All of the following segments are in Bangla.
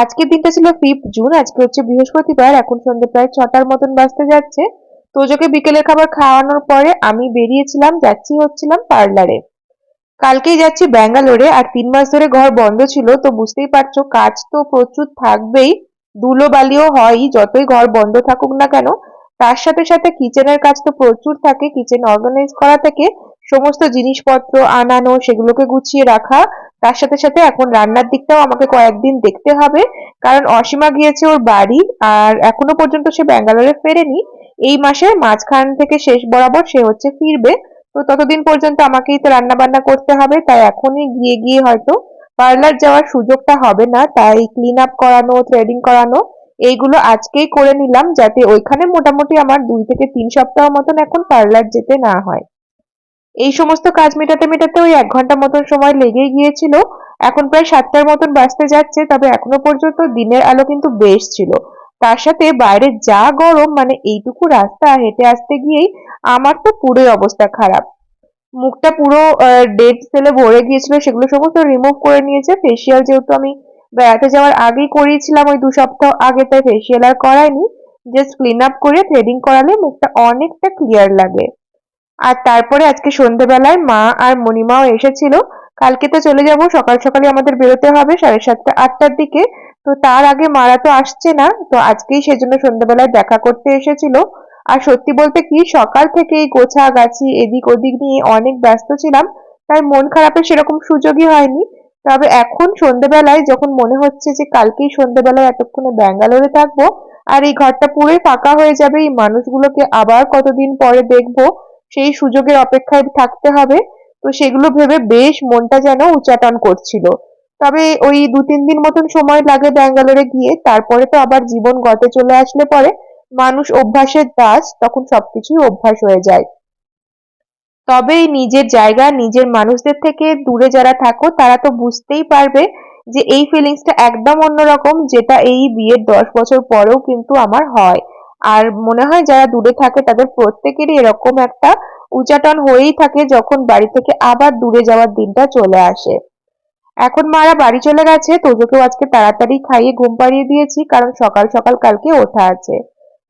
আজকের দিনটা ছিল ফিফথ জুন আজকে হচ্ছে বৃহস্পতিবার, এখন সন্ধ্যে প্রায় ছটার মতন বাজতে যাচ্ছে। তোজোকে বিকেলের খাবার খাওয়ানোর পরে আমি বেরিয়েছিলাম, যাচ্ছি হচ্ছিলাম পার্লারে। কালকেই যাচ্ছি ব্যাঙ্গালোরে, আর তিন মাস ধরে ঘর বন্ধ ছিল, তো বুঝতেই পারছ কাজ তো প্রচুর থাকবেই ধুলো বালিও হয়ই যতই ঘর বন্ধ থাকুক না কেন। তার সাথে সাথে কিচেনের কাজ তো প্রচুর থাকে, কিচেন অর্গানাইজ করা থেকে সমস্ত জিনিসপত্র আনানো, সেগুলোকে গুছিয়ে রাখা তার সাথে সাথে এখন রান্নার দিকটাও আমাকে কয়েকদিন দেখতে হবে। কারণ অসীমা গিয়েছে ওর বাড়ি আর এখনও পর্যন্ত সে ব্যাঙ্গালোরে ফেরেনি। এই মাসের মাঝখান থেকে শেষ বরাবর সে হচ্ছে ফিরবে। তো ততদিন পর্যন্ত আমাকেই তো রান্না বান্না করতে হবে, তাই এখনই গিয়ে গিয়ে হয়তো পার্লার যাওয়ার সুযোগটা হবে না। তাই ক্লিন আপ করানো থ্রেডিং করানো, এইগুলো আজকেই করে নিলাম যাতে ওইখানে মোটামুটি আমার দুই থেকে তিন সপ্তাহ মতন এখন পার্লার যেতে না হয়। এই সমস্ত কাজ মেটাতে মেটাতে ওই এক ঘণ্টা মতন সময় লেগেই গিয়েছিল। এখন প্রায় সাতটার মতন বাজতে যাচ্ছে, তবে এখনও পর্যন্ত দিনের আলো কিন্তু বেশ ছিল। তার সাথে বাইরে যা গরম মানে এইটুকু রাস্তা হেঁটে আসতে গিয়েই আমার তো পুরোই অবস্থা খারাপ। মুখটা পুরো ডেড সেলে ভরে গিয়েছিল, সেগুলো সমস্ত রিমুভ করে নিয়েছে। ফেসিয়াল যেহেতু আমি বেড়াতে যাওয়ার আগেই করিয়েছিলাম, ওই দু সপ্তাহ আগে, তাই ফেসিয়াল আর করাইনি জাস্ট ক্লিন আপ করে থ্রেডিং করালে মুখটা অনেকটা ক্লিয়ার লাগে। আর তারপরে আজকে সন্ধ্যেবেলায় মা আর মণিমাও এসেছিল। কালকে তো চলে যাব, সকাল সকালে আমাদের বেরোতে হবে সাড়ে সাতটা, আটটার দিকে। তো তার আগে মারা তো আসছে না, তো আজকেই সেজন্য সন্ধ্যেবেলায় দেখা করতে এসেছিল। আর সত্যি বলতে কি, সকাল থেকে এই গোছা গাছি এদিক ওদিক নিয়ে অনেক ব্যস্ত ছিলাম, তাই মন খারাপের সেরকম সুযোগই হয়নি। তবে এখন সন্ধ্যেবেলায় যখন মনে হচ্ছে যে কালকেই সন্ধ্যেবেলায় এতক্ষণে ব্যাঙ্গালোরে থাকব, আর এই ঘরটা পুরোই ফাঁকা হয়ে যাবে, এই মানুষগুলোকে আবার কতদিন পরে দেখব সেই সুযোগের অপেক্ষায় থাকতে হবে। তো সেগুলো ভেবে বেশ মনটা যেন উচাটন করছিল। তবে ওই দু তিন দিন মতন সময় লাগে ব্যাঙ্গালোরে গিয়ে, তারপরে তো আবার জীবন গতে চলে আসলে পরে মানুষ অভ্যাসের দাস, তখন সবকিছুই অভ্যাস হয়ে যায়। তবে নিজের জায়গা, নিজের মানুষদের থেকে দূরে যারা থাকো, তারা তো বুঝতেই পারবে যে এই ফিলিংসটা একদম অন্যরকম, যেটা এই বিয়ের দশ বছর পরেও কিন্তু আমার হয়। আর মনে হয় যারা দূরে থাকে তাদের প্রত্যেকেরই এরকম একটা উচাটন হয়েই থাকে যখন বাড়ি থেকে আবার দূরে যাওয়ার দিনটা চলে আসে। এখন মারা বাড়ি চলে গেছে, তোজোকেও আজকে তাড়াতাড়ি খাইয়ে ঘুম পাড়িয়ে দিয়েছি, কারণ সকাল সকাল কালকে ওঠা আছে।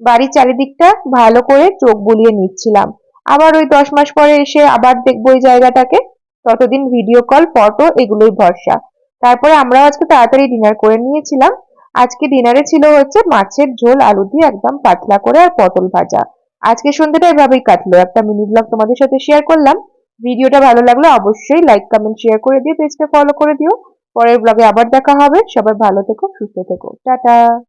বাড়ির চারিদিকটা ভালো করে চোখ বুলিয়ে নিচ্ছিলাম। আবার ওই দশ মাস পরে এসে আবার দেখব ওই জায়গাটাকে। ততদিন ভিডিও কল ফটো এগুলোই ভরসা। তারপরে আমরাও আজকে তাড়াতাড়ি ডিনার করে নিয়েছিলাম। আজকে ডিনারে ছিল হচ্ছে মাছের ঝোল, আলু দিয়ে একদম পাতলা করে আর পটল ভাজা। আজকে সন্ধ্যাটা এভাবেই কাটলো। একটা মিনি ব্লগ তোমাদের সাথে শেয়ার করলাম। ভিডিওটা ভালো লাগলে অবশ্যই লাইক কমেন্ট শেয়ার করে দিও পেজটা ফলো করে দিও। পরের ব্লগে আবার দেখা হবে। সবাই ভালো থেকো, সুস্থ থেকো। টাটা!